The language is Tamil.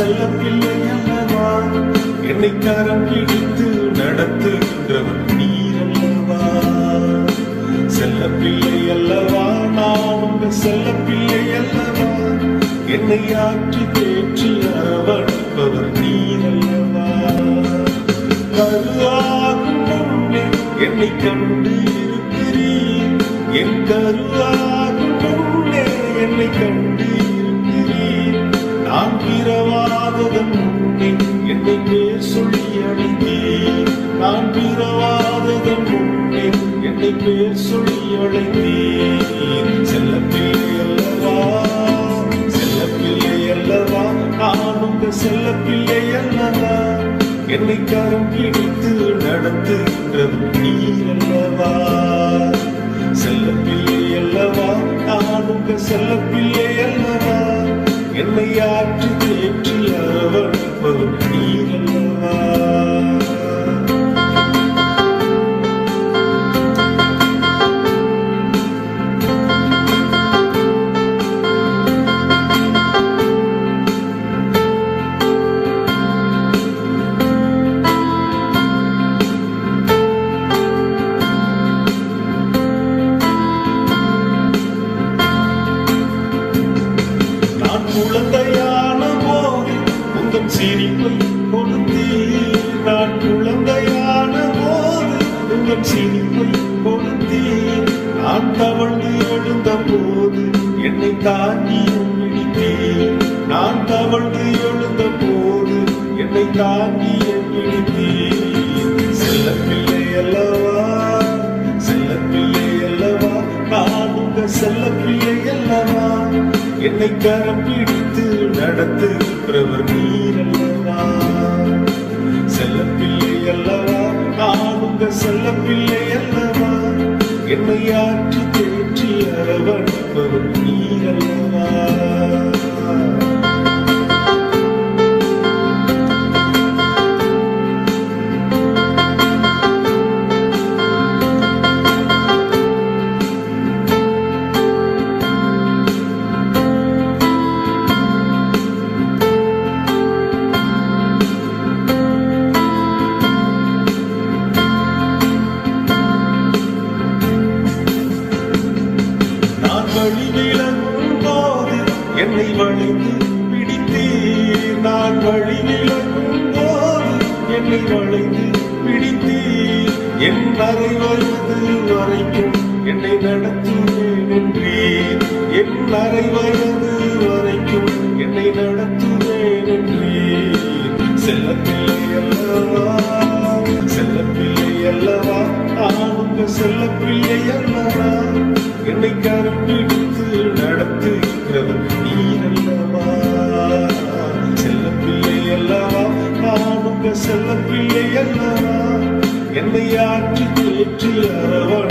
செல்ல பிள்ளை அல்லவா என்னை கரம் பிடித்து நடத்துகின்றவன் நீர் அல்லவா செல்ல பிள்ளை அல்லவா நான் உங்க செல்ல பிள்ளை அல்லவா என்னை ஆற்றி தேற்றி அரவணைப்பவர் நீர் அல்லவா கருவாகும் என்னை கண்டு இருக்கிறீர். என் கருவாகும் என்னை கண்டு பேர் சொல்லி அழைத்தீர் செல்ல பிள்ளை அல்லவா செல்ல பிள்ளை அல்லவா நான் உங்க செல்ல பிள்ளை அல்லவா என்னை கரம் பிடித்து நடத்துகின்றது நீர் அல்லவா குழந்தையான போது உங்கள் சிரிப்பை கொடுத்தீர் நான் குழந்தையான போது உங்கள் சிரிப்பை கொடுத்தீர் நான் தவழ்ந்து எழுந்த போது என்னை தாங்கி பிடித்தீர் நான் தவழ்ந்து எழுந்த போது என்னை தாங்கி என்னை கரம் பிடித்து நடத்துகிறவர் நீரல்லவா? செல்லப்பிள்ளை அல்லவா? நான் உங்க செல்லப்பிள்ளை அல்லவா? என்னை ஆற்றி தேற்றி அரவணைப்பவர் நீரல்லவா? நான் வழி விளங்கும் போது என்னை வழிந்து பிடித்தீர். நான் வழி விளங்கும் போது என்னை வளைந்து பிடித்தீர். என் வரை வயது வரைக்கும் என்னை நடத்துவேன் என்றீர் என் அரை வயது வரைக்கும் என்னை நடத்துவேன் என்றீர் செல்லப்பிள்ளை அல்லவா? செல்லப்பிள்ளை அல்லவா? நான் உங்க செல்லப்பிள்ளை அல்லவா? செல்ல பிள்ளை செல்லப்பிள்ளை என்னை ஆற்றி தேற்றி அரவணை